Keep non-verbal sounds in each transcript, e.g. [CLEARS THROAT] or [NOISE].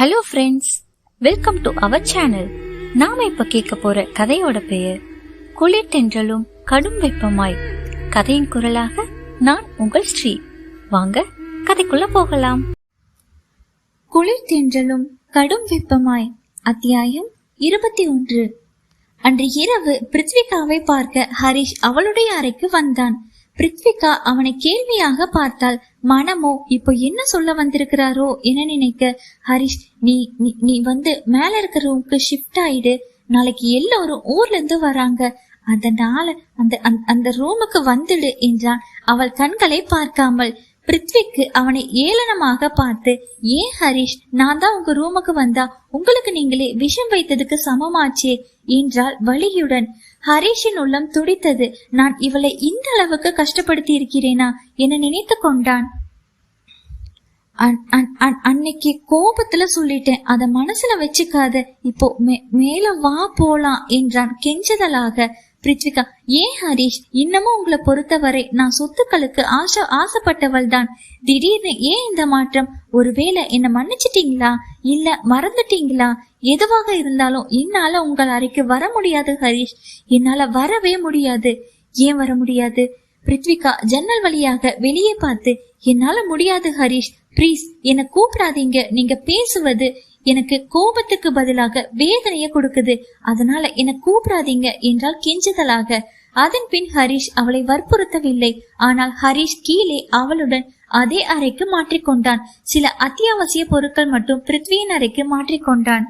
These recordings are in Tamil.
Hello friends welcome to our channel நாம இப்ப கேட்க போற கதையோட பெயர் குளிர் தென்றலும் கடும் வெப்பமாய். கதையின் குரலாக நான் உங்கள் ஸ்ரீ. வாங்க கதைக்குள்ள போகலாம். குளிர் தென்றலும் கடும் வெப்பமாய் அத்தியாயம் இருபத்தி ஒன்று. அன்று இரவு பிருத்விகாவை பார்க்க ஹரிஷ் அவளுடைய அறைக்கு வந்தான். பிருத்விகா அவனை கேள்வியாக பார்த்தால் மனமோ இப்போ என்ன சொல்ல வந்திருக்கிறாரோ என நினைக்க ஹரிஷ் நீ நீ- வந்து மேல இருக்கிற ரூமுக்கு ஷிஃப்ட் ஆயிடு. நாளைக்கு எல்லோரும் ஊர்ல இருந்து வராங்க. அதனால அந்த அந்த- அந்த ரூமுக்கு வந்துடு என்றான். அவள் கண்களை பார்க்காமல் பிருத்விக்கு அவனை ஏளனமாக பார்த்து ஏன் ஹரிஷ் நான் தான் உங்க ரூமுக்கு வந்தா உங்களுக்கு நீங்களே விஷம் வைத்ததுக்கு சமமாச்சே? என்றாள் வலியுடன். ஹரிஷின் உள்ளம் துடித்தது. நான் இவளை இந்த அளவுக்கு கஷ்டப்படுத்தி இருக்கிறேனா என நினைத்து கொண்டான். அன்னைக்கு கோபத்துல சொல்லிட்டேன். அத மனசுல வச்சுக்காத. இப்போ மே- மேல வா போலாம் என்றான் கெஞ்சுதலாக. பிரித்விகா ஏன் ஹரிஷ் இன்னமும் உங்களை பொறுத்தவரை நான் சொத்துக்களுக்கு ஆசை ஆசைப்பட்டவள் தான் திடீர்னு ஏன் இந்த மாற்றம்? ஒருவேளை என்ன மன்னிச்சிட்டீங்களா? இல்ல மறந்துட்டீங்களா? எதுவாக இருந்தாலும் என்னால உங்கள் அறைக்கு வர முடியாது ஹரிஷ். என்னால வரவே முடியாது. ஏன் வர முடியாது? பிருத்விகா ஜன்னல் வழியாக வெளியே பார்த்து என்னால முடியாது ஹரிஷ். ப்ளீஸ் என்னை கூப்பிடாதீங்க. நீங்க பேசுவது எனக்கு கோபத்துக்கு பதிலாக வேதனைய கொடுக்குது. அதனால என்னை கூப்பிடாதீங்க என்றால் கெஞ்சுதலாக. அதன் பின் ஹரிஷ் அவளை வற்புறுத்தவில்லை. ஆனால் ஹரீஷ் கீழே அவளுடன் அதே அறைக்கு மாற்றிக்கொண்டான். சில அத்தியாவசிய பொருட்கள் மட்டும் பிருத்வியின் அறைக்கு மாற்றிக்கொண்டான்.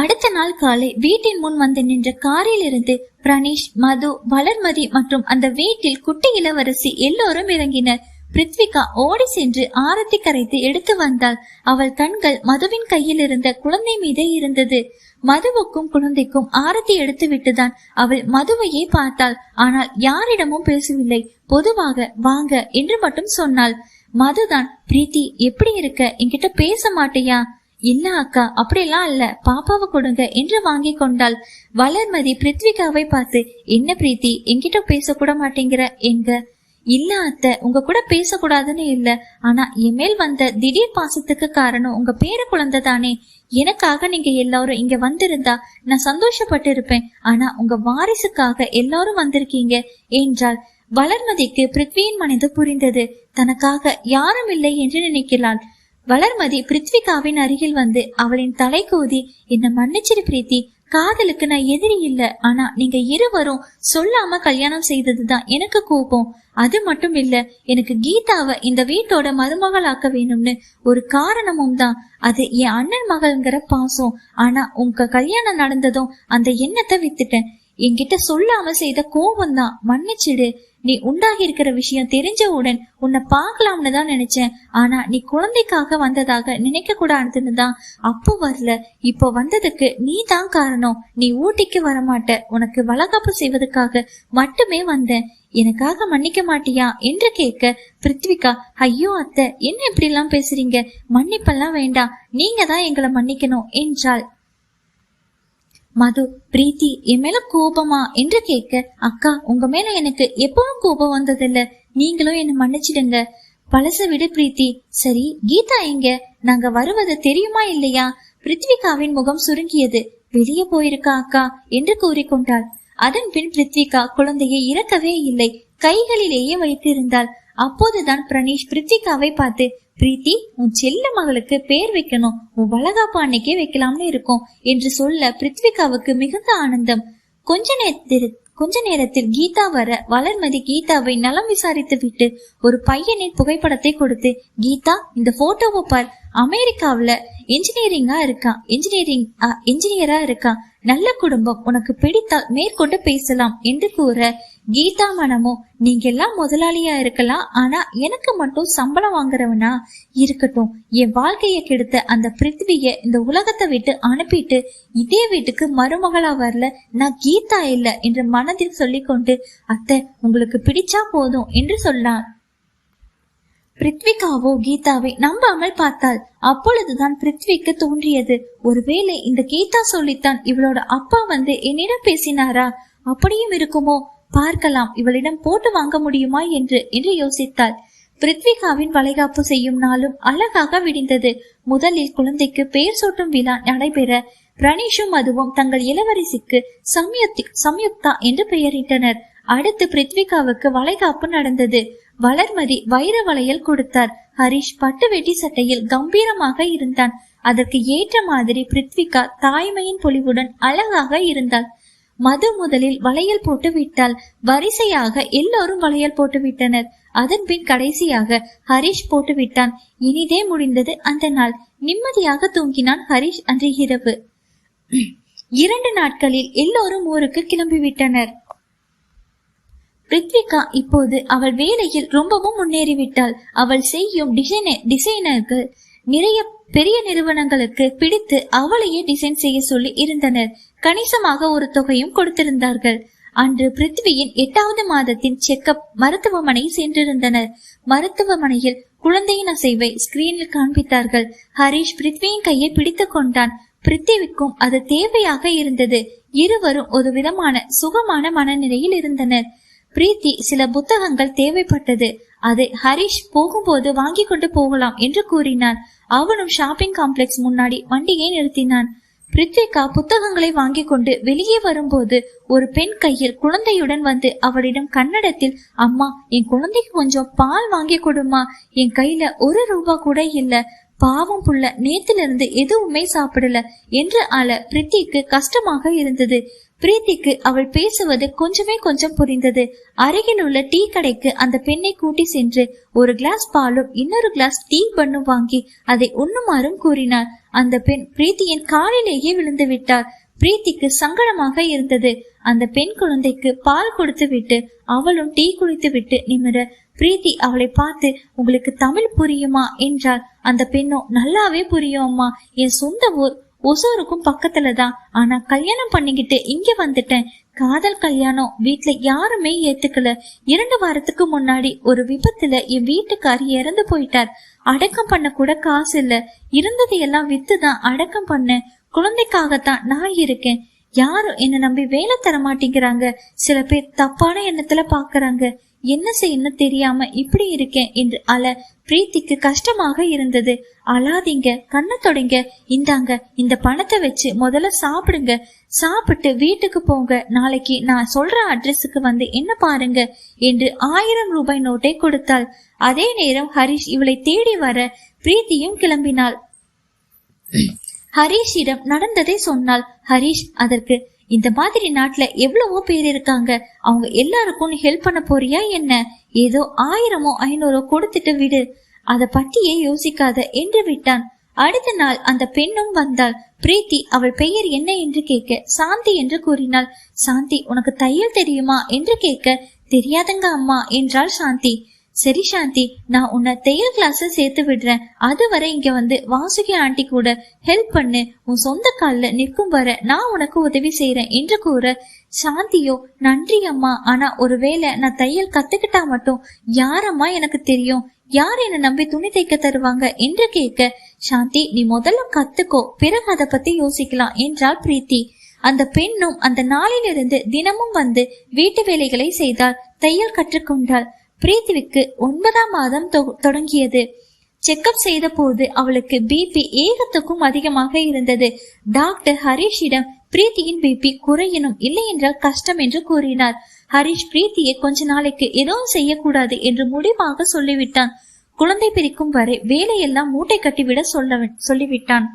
அடுத்த நாள் காலை வீட்டின் முன் வந்து நின்ற காரில் இருந்து பிரணீஷ் மது வளர்மதி மற்றும் அந்த வீட்டில் குட்டி இளவரசி எல்லோரும் இறங்கினர். பிருத்விகா ஓடி சென்று ஆரத்தி கரைத்து எடுத்து வந்தாள். அவள் கண்கள் மதுவின் கையில் இருந்த குழந்தை மீதே இருந்தது. மதுவுக்கும் குழந்தைக்கும் ஆரத்தி எடுத்து விட்டுதான் அவள் மதுவையே பார்த்தாள். ஆனால் யாரிடமும் பேசவில்லை. பொதுவாக வாங்க என்று மட்டும் சொன்னாள். மதுதான் பிரீத்தி எப்படி இருக்க? என்கிட்ட பேச மாட்டியா? இல்ல அக்கா அப்படியெல்லாம் இல்ல பாப்பாவை கொடுங்க என்று வாங்கி கொண்டாள். வளர்மதி பிருத்விகாவை பார்த்து என்ன பிரீத்தி என்கிட்ட பேசக்கூட மாட்டேங்கிற? எங்க? இல்ல அத்தை உங்க கூட பேசக்கூடாதுன்னு இல்ல. ஆனா என் மேல் வந்த திடீர் பாசத்துக்கு காரணம் உங்க பேர குழந்தை தானே. எனக்காக நீங்க எல்லாரும் இங்க வந்திருந்தா நான் சந்தோஷப்பட்டு இருப்பேன் ஆனா உங்க வாரிசுக்காக எல்லாரும் வந்திருக்கீங்க. என்றாள். வளர்மதிக்கு பிருத்வியின் மனது புரிந்தது. தனக்காக யாரும் இல்லை என்று நினைக்கிறாள். வளர்மதி பிருத்விகாவின் அருகில் வந்து அவளின் தலை கூதி என்ன மன்னிச்சிரு பிரீத்தி. காதலுக்கு நான் எதிரி இல்ல. ஆனா நீங்க இருவரும் சொல்லாம கல்யாணம் செய்ததுதான் எனக்கு கோபம். அது மட்டும் இல்ல எனக்கு கீதாவை இந்த வீட்டோட மருமகளாக்க வேணும்னு ஒரு காரணமும் தான். அது என் அண்ணன் மகள்ங்கிற பாசம். ஆனா உங்க கல்யாணம் நடந்ததும் அந்த எண்ணத்தை வித்துட்டேன். என்கிட்ட சொல்லாம செய்த கோபம் தான் மன்னிச்சிடு. நீ உண்டாகி இருக்கிற விஷயம் தெரிஞ்சவுடன் உன்னை பார்க்கலாம்னு தான் நினைச்சேன். ஆனா நீ குழந்தைக்காக வந்ததாக நினைக்க கூடாதுன்னு தான் அப்போ வரல. இப்போ வந்ததுக்கு நீ தான் காரணம். நீ ஊட்டிக்கு வரமாட்ட. உனக்கு வளகாப்பு செய்வதற்காக மட்டுமே வந்தேன். எனக்காக மன்னிக்க மாட்டியா என்று கேட்க பிருத்விகா ஐயோ அத்தை என்ன இப்படி எல்லாம் பேசுறீங்க? மன்னிப்பெல்லாம் வேண்டாம். நீங்க தான் எங்களை மன்னிக்கணும் என்றாள். மது பிரீத்தி என் மேல கோபமா? என்று கேட்க அக்கா உங்க மேல எனக்கு எப்பவும் கோபம் வந்ததில்ல. நீங்களும் என்ன மன்னிச்சிடுங்க. பழச விடு பிரீத்தி. சரி கீதா எங்க? நாங்க வருவது தெரியுமா இல்லையா? பிருத்விகாவின் முகம் சுருங்கியது. வெளியே போயிருக்கா அக்கா? என்று கூறிக்கொண்டாள். அதன் பின் பிருத்விகா குழந்தையை இறக்கவே இல்லை. கைகளிலேயே வைத்திருந்தாள். அப்போதுதான் பிரணீஷ் பிரித்திகாவை பார்த்து பிரீத்தி உன் செல்ல மகளுக்கு பேர் வைக்கணும். உன் வளகாப்பு அன்னைக்கே வைக்கலாம்னு இருக்கும் என்று சொல்ல பிரித்விகாவுக்கு மிகுந்த ஆனந்தம். கொஞ்ச நேரத்தில் கொஞ்ச நேரத்தில் கீதா வர வளர்மதி கீதாவை நலம் விசாரித்து விட்டு ஒரு பையனின் புகைப்படத்தை கொடுத்து கீதா இந்த போட்டோவை பார். அமெரிக்காவில் இன்ஜினியரிங்கா இருக்கான் இன்ஜினியரிங் இன்ஜினியரா இருக்கான் நல்ல குடும்பம். உனக்கு பிடித்தால் மேற்கொண்டு பேசலாம் என்று கூற கீதா மனமோ நீங்க எல்லாம் முதலாளியா இருக்கலாம் ஆனா எனக்கு மட்டும் சம்பளம் வாங்குறவனா இருக்கட்டும். என் வாழ்க்கையை கெடுத்த அந்த பிருத்திவிய இந்த உலகத்தை விட்டு அனுப்பிட்டு இதே வீட்டுக்கு மருமகளா வரல நான் கீதா இல்ல என்று மனதில் சொல்லிக்கொண்டு அத்தை உங்களுக்கு பிடிச்சா போதும் என்று சொன்னான் பிருத்விகாவோ கீதாவை நம்பாமல் பார்த்தாள். அப்பொழுதுதான் பிருத்விக்கு தோன்றியது. ஒருவேளை இந்த கீதா சொல்லித்தான் இவளோட அப்பா வந்து என்னிடம் பேசினாரா? அப்படியும் இருக்குமோ? பார்க்கலாம். இவளிடம் போட்டு வாங்க முடியுமா என்று என்று யோசித்தாள். பிருத்விகாவின் வளைகாப்பு செய்யும் நாளும் அழகாக விடிந்தது. முதலில் குழந்தைக்கு பெயர் சூட்டும் விழா நடைபெற பிரணீஷும் அதுவும் தங்கள் இளவரசிக்கு சம்யுக்தி சம்யுக்தா என்று பெயரிட்டனர். அடுத்து பிருத்விகாவுக்கு வளைகாப்பு நடந்தது. வளர்மதி வைர வளையல் கொடுத்தார். ஹரிஷ் பட்டு வெட்டி சட்டையில் கம்பீரமாக இருந்தான். அதற்கு ஏற்ற மாதிரி பிருத்விகா தாய்மையின் பொலிவுடன் அழகாக இருந்தாள். மது முதலில் வளையல் போட்டு விட்டால் வரிசையாக எல்லோரும் வளையல் போட்டு விட்டனர் அதன்பின் கடைசியாக ஹரிஷ் போட்டு விட்டான் இனிதே முடிந்தது அந்த நாள். நிம்மதியாக தூங்கினான் ஹரிஷ் அன்று இரவு. [CLEARS THROAT] இரண்டு நாட்களில் எல்லோரும் ஊருக்கு கிளம்பிவிட்டனர். பிரித்விகா இப்போது அவள் வேலையில் ரொம்பவும் முன்னேறிவிட்டாள். அவள் செய்யும் டிசைன டிசைனர்கள் நிறைய பெரிய நிறுவனங்களுக்கு பிடித்து அவளையே டிசைன் செய்ய சொல்லி இருந்தனர். கணிசமாக ஒரு தொகையும் கொடுத்திருந்தார்கள். அன்று பிருத்வியின் எட்டாவது மாதத்தின் செக்கப் மருத்துவமனை சென்றிருந்தனர். மருத்துவமனையில் குழந்தையின் அசைவை ஸ்கிரீனில் காண்பித்தார்கள். ஹரிஷ் பிருத்வியின் கையை பிடித்து கொண்டான். பிருத்திவிக்கும் அது தேவையாக இருந்தது. இருவரும் ஒரு விதமான சுகமான மனநிலையில் இருந்தனர். பிரீத்தி சில புத்தகங்கள் தேவைப்பட்டது. அதை ஹரிஷ் போகும்போது வாங்கி கொண்டு போகலாம் என்று கூறினான். அவனும் ஷாப்பிங் காம்ப்ளெக்ஸ் முன்னாடி வண்டியை நிறுத்தினான். பிரித்விகா புத்தகங்களை வாங்கி கொண்டு வெளியே வரும்போது ஒரு பெண் கையில் குழந்தையுடன் வந்து அவளிடம் கன்னடத்தில் அம்மா என் குழந்தைக்கு கொஞ்சம் பால் வாங்கி கொடுமா. என் கையில ஒரு ரூபா கூட இல்ல. பாவம் புள்ள நேத்திலிருந்து எதுவுமே சாப்பிடல என்று அழ பிரித்திக்கு கஷ்டமாக இருந்தது. பிரீத்திக்கு அவள் பேசுவது கொஞ்சமே கொஞ்சம் புரிந்தது. அருகில் உள்ள டீ கடைக்கு அந்த பெண்ணை கூட்டி சென்று ஒரு கிளாஸ் பாலும் இன்னொரு கிளாஸ் டீ பண்ணும் வாங்கி அதை உண்ணுமாறும் கூறினார் அந்த பெண் பிரீத்தியின் காலிலேயே விழுந்து விட்டார் பிரீத்திக்கு சங்கடமாக இருந்தது. அந்த பெண் குழந்தைக்கு பால் கொடுத்து விட்டு அவளும் டீ குடித்து விட்டு நிமிர பிரீத்தி அவளை பார்த்து உங்களுக்கு தமிழ் புரியுமா? என்றார் அந்த பெண்ணோ நல்லாவே புரியும் அம்மா. என் சொந்த ஊர் ஒசூருக்கும் பக்கத்துல தான் ஆனா கல்யாணம் பண்ணிக்கிட்டு இங்க வந்துட்டேன். காதல் கல்யாணம் வீட்டுல யாருமே ஏத்துக்கல. இரண்டு வாரத்துக்கு முன்னாடி ஒரு விபத்துல என் வீட்டுக்காரி இறந்து போயிட்டார். அடக்கம் பண்ண கூட காசு இல்ல. இருந்ததையெல்லாம் வித்துதான் அடக்கம் பண்ண குழந்தைக்காகத்தான் நான் இருக்கேன். யாரும் என்ன நம்பி வேலை தர மாட்டேங்கிறாங்க. சில பேர் தப்பான எண்ணத்துல பாக்குறாங்க. என்ன செய்யணும் தெரியாம இப்படி இருக்கேன் என்று அல பிரீத்திக்கு கஷ்டமாக இருந்தது. அழாதீங்க கண்ணை தொடங்க. இந்தாங்க இந்த பணத்தை வச்சு முதல்ல சாப்பிடுங்க. சாப்பிட்டு வீட்டுக்கு போங்க. நாளைக்கு நான் சொல்ற அட்ரஸுக்கு வந்து என்ன பாருங்க என்று ஆயிரம் ரூபாய் நோட்டை கொடுத்தாள். அதே நேரம் ஹரிஷ் இவளை தேடி வர பிரீத்தியும் கிளம்பினாள். ஹரீஷிடம் நடந்ததை சொன்னாள். ஹரீஷ் அதற்கு இந்த மாதிரி நாட்டுல எவ்வளவோ பேர் இருக்காங்க. அவங்க எல்லாருக்கும் ஹெல்ப் பண்ண போறியா என்ன? ஏதோ ஆயிரமோ ஐநூறோ கொடுத்துட்டு விடு. அத பத்தியே யோசிக்காத என்று விட்டான். அடுத்த நாள் அந்த பெண்ணும் வந்தாள். பிரீத்தி அவள் பெயர் என்ன என்று கேட்க சாந்தி என்று கூறினாள். சாந்தி உனக்கு தையல் தெரியுமா என்று கேட்க தெரியாதங்க அம்மா என்றாள் சாந்தி. சரி சாந்தி நான் உன்னை தையல் கிளாஸ் சேர்த்து விடுறேன். அதுவரை இங்க வந்து வாசுகி ஆண்டி கூட ஹெல்ப் பண்ணு. உன் சொந்த காலில் நிற்கும் வர நான் உனக்கு உதவி செய்யறேன் என்று கூற சாந்தியோ நன்றி அம்மா. ஆனா ஒருவேளை நான் தையல் கத்துக்கிட்டா மட்டும் யாரம்மா எனக்கு தெரியும்? யார் என்ன நம்பி துணி தைக்க தருவாங்க என்று கேட்க சாந்தி நீ முதல்ல கத்துக்கோ. பிறகு அதை பத்தி யோசிக்கலாம் என்றாள் பிரீத்தி. அந்த பெண்ணும் அந்த நாளிலிருந்து தினமும் வந்து வீட்டு வேலைகளை செய்தால் தையல் கற்றுக்கொண்டாள். பிரீத்திவிக்கு ஒன்பதாம் மாதம் தொடங்கியது. செக்கப் செய்த போது அவளுக்கு பிபி ஏகத்துக்கும் அதிகமாக இருந்தது. டாக்டர் ஹரிஷிடம் பிரீத்தியின் பிபி குறையணும் இல்லை என்றால் கஷ்டம் என்று கூறினார். ஹரிஷ் பிரீத்தியை கொஞ்ச நாளைக்கு எதுவும் செய்யக்கூடாது என்று முடிவாக சொல்லிவிட்டான். குழந்தை பிரிக்கும் வரை வேலையெல்லாம் மூட்டை கட்டிவிட சொல்ல சொல்லிவிட்டான்.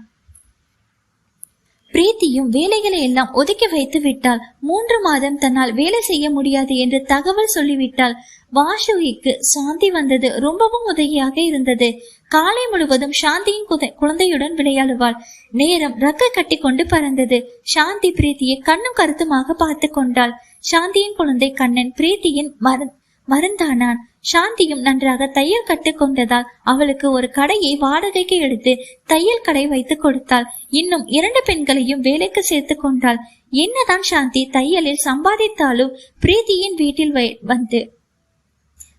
பிரீத்தியும் வேலைகளை எல்லாம் ஒதுக்கி வைத்து விட்டால் மூன்று மாதம் தன்னால் வேலை செய்ய முடியாது என்று தகவல் சொல்லிவிட்டால் வாஷுகிக்கு சாந்தி வந்தது ரொம்பவும் உதவியாக இருந்தது. காலை முழுவதும் சாந்தியின் குழந்தையுடன் விளையாடுவாள். நேரம் ரக்க கட்டி கொண்டு பறந்தது. சாந்தி பிரீத்தியை கண்ணும் கருத்துமாக பார்த்து கொண்டாள். சாந்தியின் குழந்தை கண்ணன் பிரீத்தியின் மருந்தானான். சாந்தியும் நன்றாக தையல் கட்டு கொண்டதால் அவளுக்கு ஒரு கடையை வாடகைக்கு எடுத்து தையல் கடை வைத்து கொடுத்தாள். இன்னும் இரண்டு பெண்களையும் வேலைக்கு சேர்த்து கொண்டாள். என்னதான் சாந்தி தையலில் சம்பாதித்தாலும் பிரீத்தியின் வீட்டில் வந்து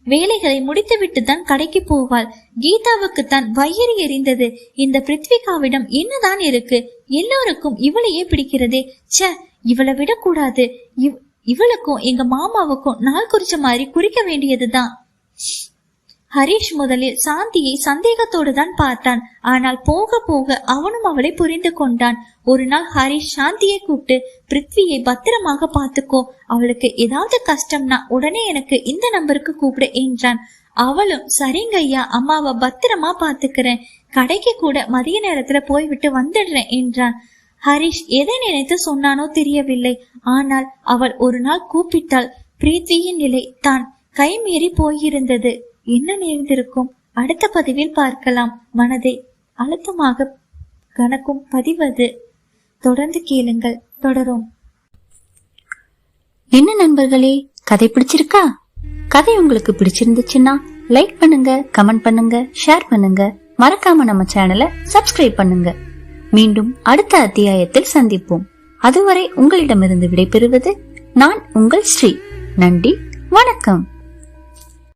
வேலைகளை முடித்துவிட்டு தான் கடைக்கு போவாள். கீதாவுக்கு தான் வயிறு எரிந்தது. இந்த பிருத்விகாவிடம் என்னதான் இருக்கு? எல்லோருக்கும் இவளையே பிடிக்கிறது. ச இவளை விடக்கூடாது. இவ் இவளுக்கும் எங்க மாமாவுக்கும் நாள் குறிச்ச மாதிரி குறிக்க வேண்டியதுதான். ஹரிஷ் முதலில் சாந்தியை சந்தேகத்தோடு தான் பார்த்தான். ஆனால் போக போக அவனும் அவளை புரிந்து கொண்டான். ஒரு நாள் ஹரிஷ் சாந்தியை கூப்பிட்டு பிருத்வியை பத்திரமாக பார்த்துக்கோ. அவளுக்கு ஏதாவது கஷ்டம்னா உடனே எனக்கு இந்த நம்பருக்கு கூப்பிடு என்றான். அவளும் சரிங்க ஐயா அம்மாவை பத்திரமா பாத்துக்கிறேன் கடைக்கு கூட மதிய நேரத்துல போய்விட்டு வந்துடுறேன் என்றான். ஹரிஷ் எதை நினைத்து சொன்னானோ தெரியவில்லை. ஆனால் அவள் ஒரு நாள் கூப்பிட்டாள். பிரீத்தியின் நிலை தான் கைமீறி போயிருந்தது. என்ன நேர்ந்திருக்கும் அடுத்த பதிவில் பார்க்கலாம். மனதை அழுத்தமாக கணக்கும் பதிவது. தொடர்ந்து கேளுங்கள். தொடரும். என்ன நண்பர்களே கதை பிடிச்சிருக்கா? கதை உங்களுக்கு பிடிச்சிருந்துச்சுன்னா லைக் பண்ணுங்க கமெண்ட் பண்ணுங்க ஷேர் பண்ணுங்க. மறக்காம நம்ம சேனலை சப்ஸ்கிரைப் பண்ணுங்க. மீண்டும் அடுத்த அத்தியாயத்தில் சந்திப்போம். அதுவரை உங்களிடமிருந்து விடைபெறுவது நான் உங்கள் ஸ்ரீ. நன்றி வணக்கம்.